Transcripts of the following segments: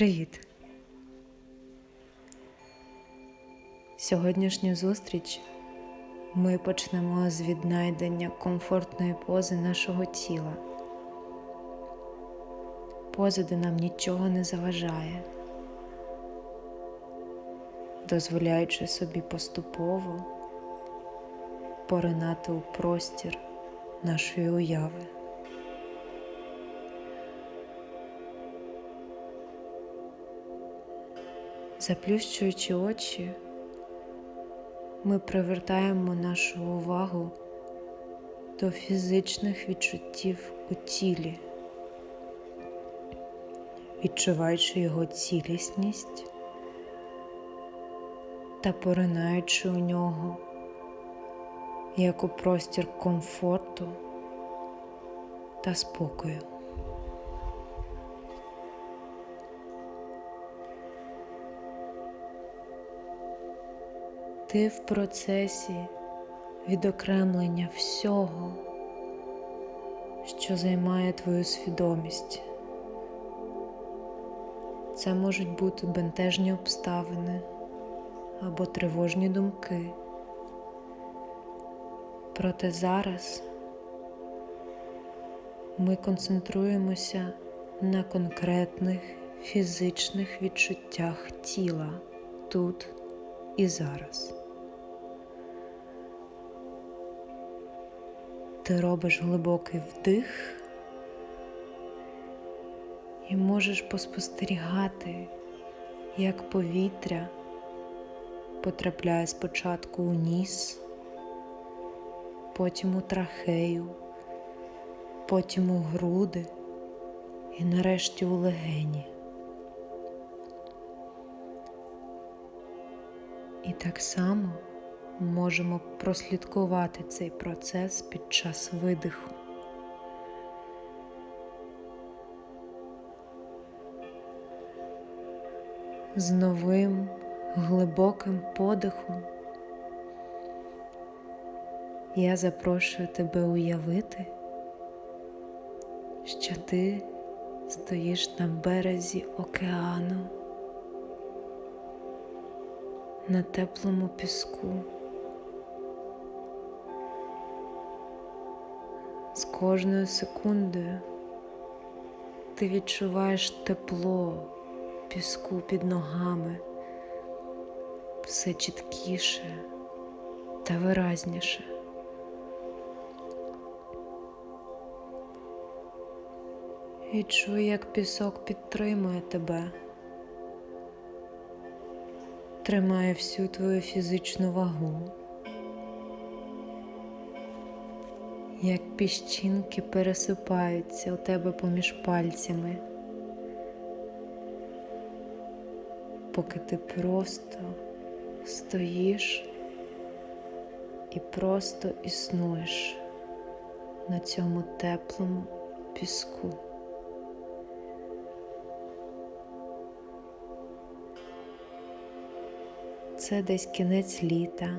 Привіт! Сьогоднішню зустріч ми почнемо з віднайдення комфортної пози нашого тіла. Пози, де нам нічого не заважає, дозволяючи собі поступово поринати у простір нашої уяви. Заплющуючи очі, ми привертаємо нашу увагу до фізичних відчуттів у тілі, відчуваючи його цілісність та поринаючи у нього як у простір комфорту та спокою. Ти в процесі відокремлення всього, що займає твою свідомість. Це можуть бути бентежні обставини або тривожні думки. Проте зараз ми концентруємося на конкретних фізичних відчуттях тіла тут і зараз. Ти робиш глибокий вдих і можеш поспостерігати, як повітря потрапляє спочатку у ніс, потім у трахею, потім у груди і нарешті у легені. І так само можемо прослідкувати цей процес під час видиху. З новим глибоким подихом я запрошую тебе уявити, що ти стоїш на березі океану на теплому піску. Кожною секундою ти відчуваєш тепло піску під ногами все чіткіше та виразніше. Відчуй, як пісок підтримує тебе, тримає всю твою фізичну вагу. Як піщинки пересипаються у тебе поміж пальцями, поки ти просто стоїш і просто існуєш на цьому теплому піску. Це десь кінець літа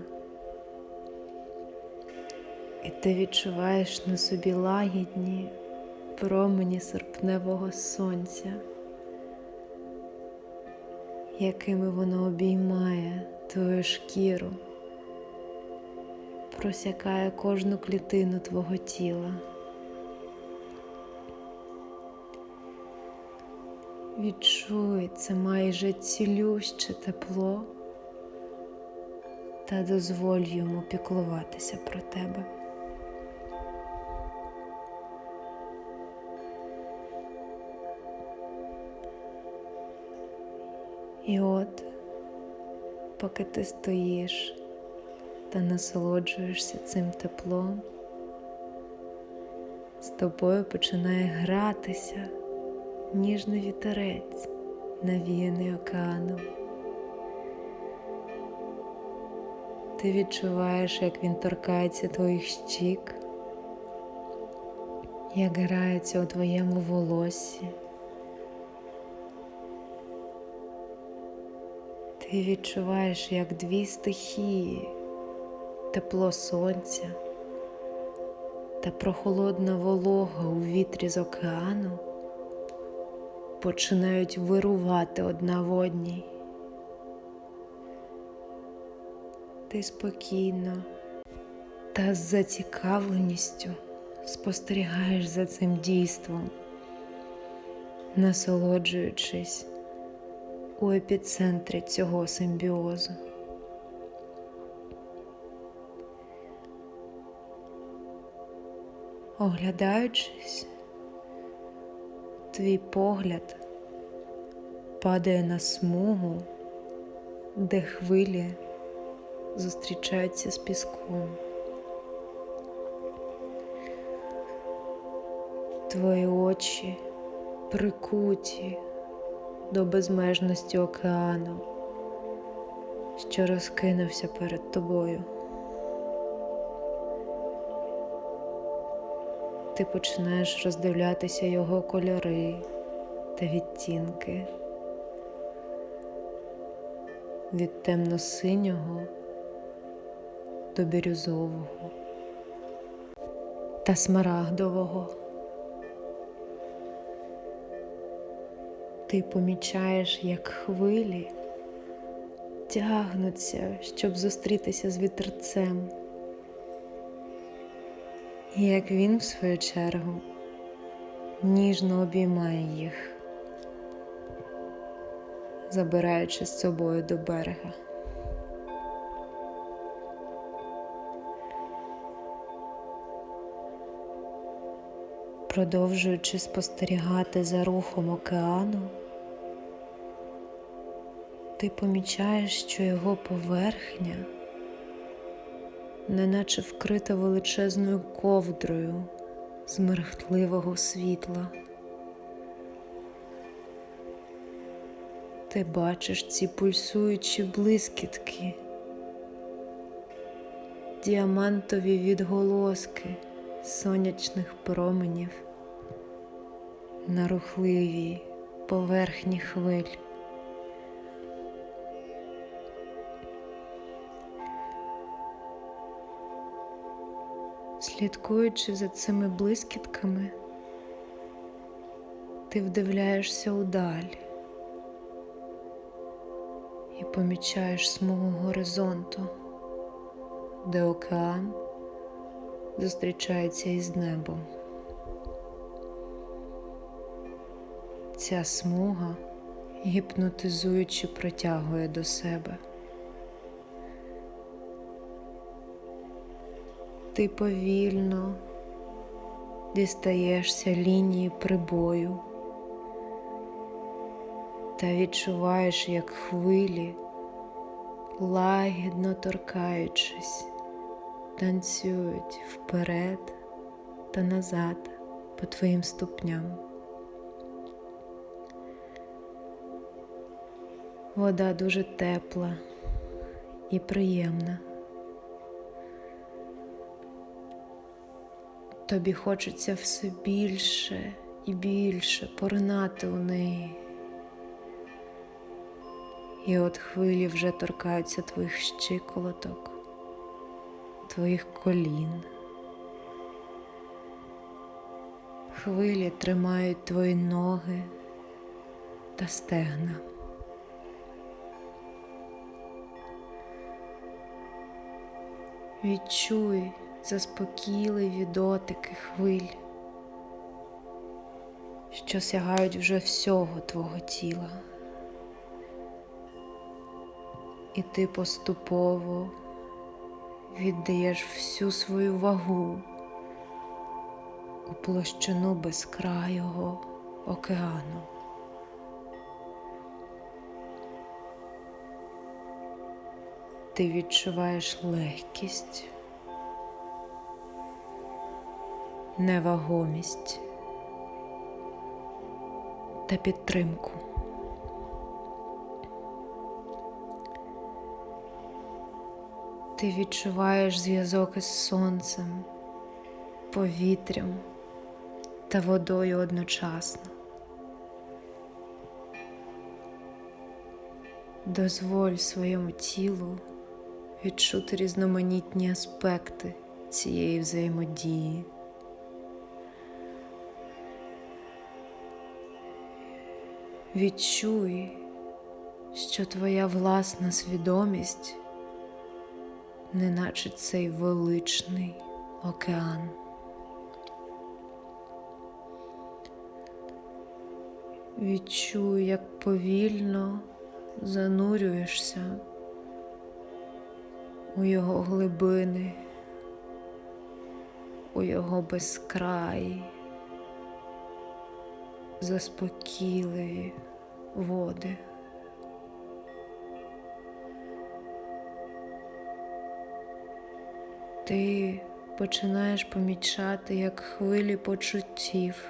і ти відчуваєш на собі лагідні промені серпневого сонця, якими воно обіймає твою шкіру, просякає кожну клітину твого тіла. Відчуй це майже цілюще тепло та дозволь йому піклуватися про тебе. І от, поки ти стоїш та насолоджуєшся цим теплом, з тобою починає гратися ніжний вітерець, навіяний океаном. Ти відчуваєш, як він торкається твоїх щік, як грається у твоєму волоссі. Ти відчуваєш, як дві стихії, тепло сонця та прохолодна волога у вітрі з океану починають вирувати одна в одній. Ти спокійно та з зацікавленістю спостерігаєш за цим дійством, насолоджуючись у епіцентрі цього симбіозу. Оглядаючись, твій погляд падає на смугу, де хвилі зустрічаються з піском. Твої очі прикуті до безмежності океану, що розкинувся перед тобою. Ти починаєш роздивлятися його кольори та відтінки від темно-синього до бірюзового та смарагдового. Ти помічаєш, як хвилі тягнуться, щоб зустрітися з вітерцем. І як він, в свою чергу, ніжно обіймає їх, забираючи з собою до берега. Продовжуючи спостерігати за рухом океану, ти помічаєш, що його поверхня неначе вкрита величезною ковдрою з мерехтливого світла. Ти бачиш ці пульсуючі блискітки, діамантові відголоски сонячних променів на рухливій поверхні хвиль. Слідкуючи за цими блискітками, ти вдивляєшся удаль і помічаєш смугу горизонту, де океан зустрічається із небом. Ця смуга гіпнотизуючи притягує до себе. Ти повільно дістаєшся лінії прибою та відчуваєш, як хвилі, лагідно торкаючись, танцюють вперед та назад по твоїм ступням. Вода дуже тепла і приємна. Тобі хочеться все більше і більше поринати у неї. І от хвилі вже торкаються твоїх щиколоток, твоїх колін. Хвилі тримають твої ноги та стегна. Відчуй заспокійливі дотики хвиль, що сягають вже всього твого тіла. І ти поступово віддаєш всю свою вагу у площину безкрайого океану. Ти відчуваєш легкість, невагомість та підтримку. Ти відчуваєш зв'язок із сонцем, повітрям та водою одночасно. Дозволь своєму тілу відчути різноманітні аспекти цієї взаємодії. Відчуй, що твоя власна свідомість, неначе цей величний океан. Відчуй, як повільно занурюєшся у його глибини, у його безкраї, заспокійливі води. Ти починаєш помічати, як хвилі почуттів,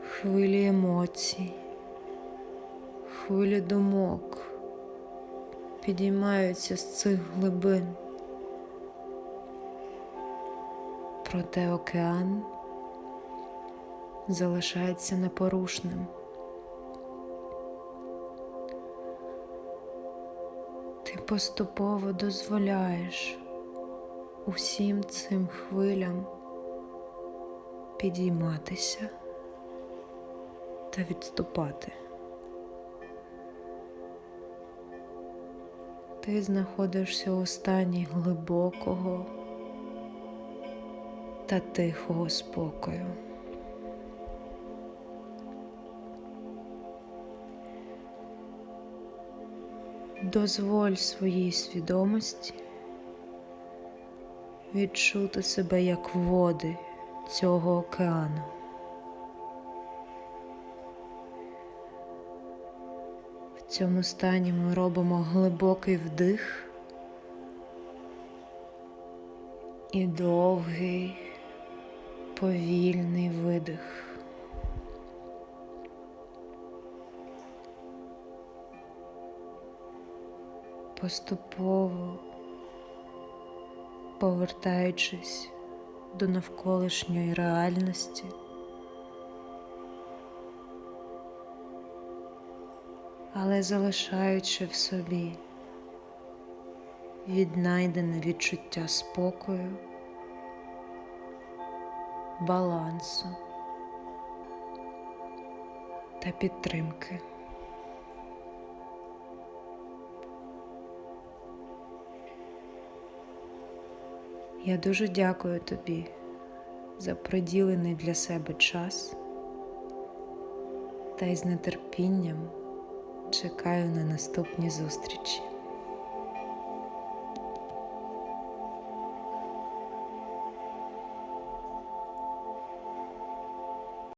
хвилі емоцій, хвилі думок підіймаються з цих глибин. Проте океан залишається непорушним. Ти поступово дозволяєш усім цим хвилям підійматися та відступати. Ти знаходишся у стані глибокого та тихого спокою. Дозволь своїй свідомості відчути себе як води цього океану. В цьому стані ми робимо глибокий вдих і довгий повільний видих. Поступово повертаючись до навколишньої реальності. Але залишаючи в собі віднайдене відчуття спокою, балансу та підтримки. Я дуже дякую тобі за приділений для себе час та й з нетерпінням чекаю на наступні зустрічі.